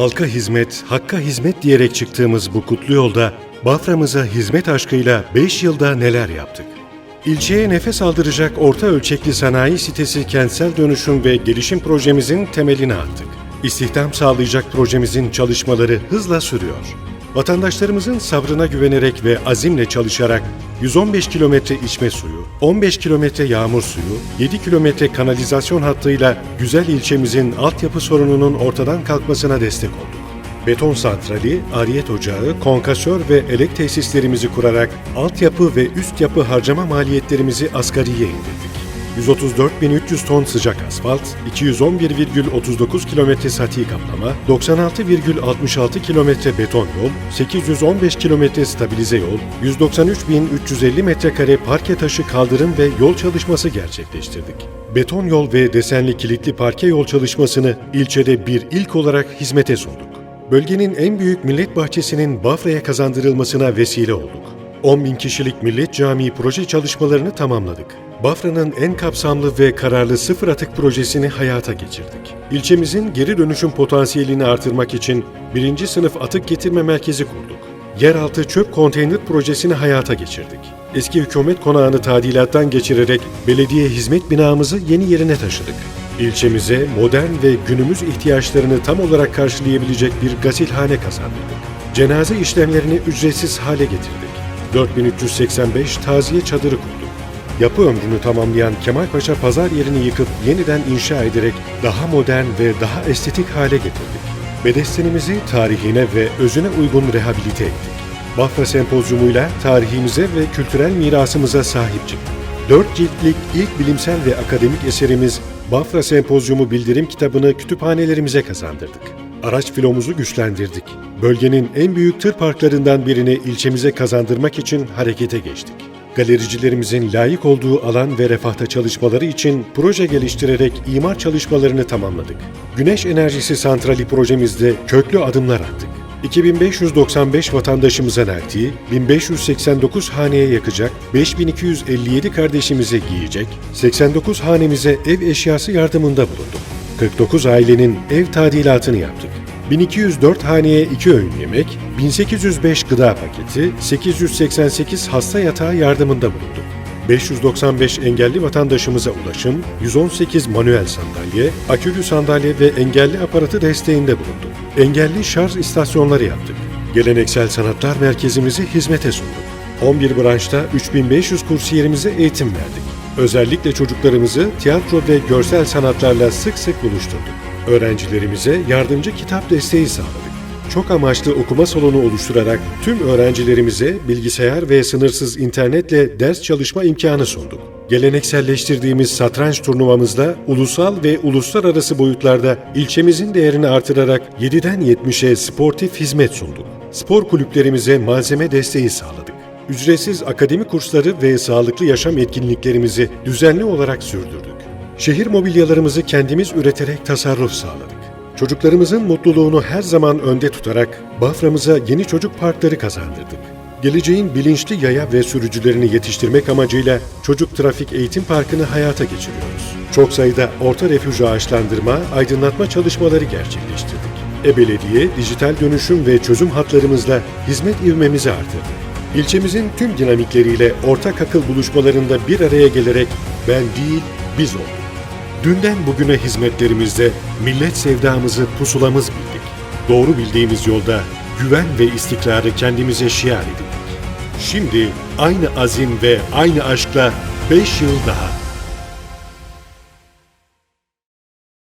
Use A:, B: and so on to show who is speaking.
A: Halka hizmet, hakka hizmet diyerek çıktığımız bu kutlu yolda Bafra'mıza hizmet aşkıyla 5 yılda neler yaptık? İlçeye nefes aldıracak orta ölçekli sanayi sitesi kentsel dönüşüm ve gelişim projemizin temelini attık. İstihdam sağlayacak projemizin çalışmaları hızla sürüyor. Vatandaşlarımızın sabrına güvenerek ve azimle çalışarak 115 kilometre içme suyu, 15 kilometre yağmur suyu, 7 kilometre kanalizasyon hattıyla güzel ilçemizin altyapı sorununun ortadan kalkmasına destek olduk. Beton santrali, ariyet ocağı, konkasör ve elek tesislerimizi kurarak altyapı ve üst yapı harcama maliyetlerimizi asgariye indirdik. 134.300 ton sıcak asfalt, 211,39 kilometre sati kaplama, 96,66 kilometre beton yol, 815 kilometre stabilize yol, 193.350 metrekare parke taşı kaldırım ve yol çalışması gerçekleştirdik. Beton yol ve desenli kilitli parke yol çalışmasını ilçede bir ilk olarak hizmete sunduk. Bölgenin en büyük millet bahçesinin Bafra'ya kazandırılmasına vesile olduk. 10 bin kişilik Millet Camii proje çalışmalarını tamamladık. Bafra'nın en kapsamlı ve kararlı sıfır atık projesini hayata geçirdik. İlçemizin geri dönüşüm potansiyelini artırmak için birinci sınıf atık getirme merkezi kurduk. Yeraltı çöp konteyner projesini hayata geçirdik. Eski hükümet konağını tadilattan geçirerek belediye hizmet binamızı yeni yerine taşıdık. İlçemize modern ve günümüz ihtiyaçlarını tam olarak karşılayabilecek bir gasilhane kazandırdık. Cenaze işlemlerini ücretsiz hale getirdik. 4385 taziye çadırı kurduk. Yapı ömrünü tamamlayan Kemalpaşa pazar yerini yıkıp yeniden inşa ederek daha modern ve daha estetik hale getirdik. Bedestenimizi tarihine ve özüne uygun rehabilite ettik. Bafra Sempozyumuyla tarihimize ve kültürel mirasımıza sahip çıktık. Dört ciltlik ilk bilimsel ve akademik eserimiz Bafra Sempozyumu bildirim kitabını kütüphanelerimize kazandırdık. Araç filomuzu güçlendirdik. Bölgenin en büyük tır parklarından birini ilçemize kazandırmak için harekete geçtik. Galericilerimizin layık olduğu alan ve refahta çalışmaları için proje geliştirerek imar çalışmalarını tamamladık. Güneş enerjisi santrali projemizde köklü adımlar attık. 2595 vatandaşımıza nakdi, 1589 haneye yakacak, 5257 kardeşimize giyecek, 89 hanemize ev eşyası yardımında bulunduk. 49 ailenin ev tadilatını yaptık. 1204 haneye 2 öğün yemek, 1805 gıda paketi, 888 hasta yatağı yardımında bulunduk. 595 engelli vatandaşımıza ulaşım, 118 manuel sandalye, akülü sandalye ve engelli aparatı desteğinde bulunduk. Engelli şarj istasyonları yaptık. Geleneksel Sanatlar Merkezimizi hizmete sunduk. 11 branşta 3500 kursiyerimize eğitim verdik. Özellikle çocuklarımızı tiyatro ve görsel sanatlarla sık sık buluşturduk. Öğrencilerimize yardımcı kitap desteği sağladık. Çok amaçlı okuma salonu oluşturarak tüm öğrencilerimize bilgisayar ve sınırsız internetle ders çalışma imkanı sunduk. Gelenekselleştirdiğimiz satranç turnuvamızda ulusal ve uluslararası boyutlarda ilçemizin değerini artırarak 7'den 70'e sportif hizmet sunduk. Spor kulüplerimize malzeme desteği sağladık. Ücretsiz akademi kursları ve sağlıklı yaşam etkinliklerimizi düzenli olarak sürdürdük. Şehir mobilyalarımızı kendimiz üreterek tasarruf sağladık. Çocuklarımızın mutluluğunu her zaman önde tutarak Bafra'mıza yeni çocuk parkları kazandırdık. Geleceğin bilinçli yaya ve sürücülerini yetiştirmek amacıyla Çocuk Trafik Eğitim Parkı'nı hayata geçiriyoruz. Çok sayıda orta refüj ağaçlandırma, aydınlatma çalışmaları gerçekleştirdik. E-Belediye, dijital dönüşüm ve çözüm hatlarımızla hizmet ivmemizi artırdık. İlçemizin tüm dinamikleriyle ortak akıl buluşmalarında bir araya gelerek ben değil, biz olduk. Dünden bugüne hizmetlerimizde millet sevdamızı pusulamız bildik. Doğru bildiğimiz yolda güven ve istikrarı kendimize şiar edindik. Şimdi aynı azim ve aynı aşkla 5 yıl daha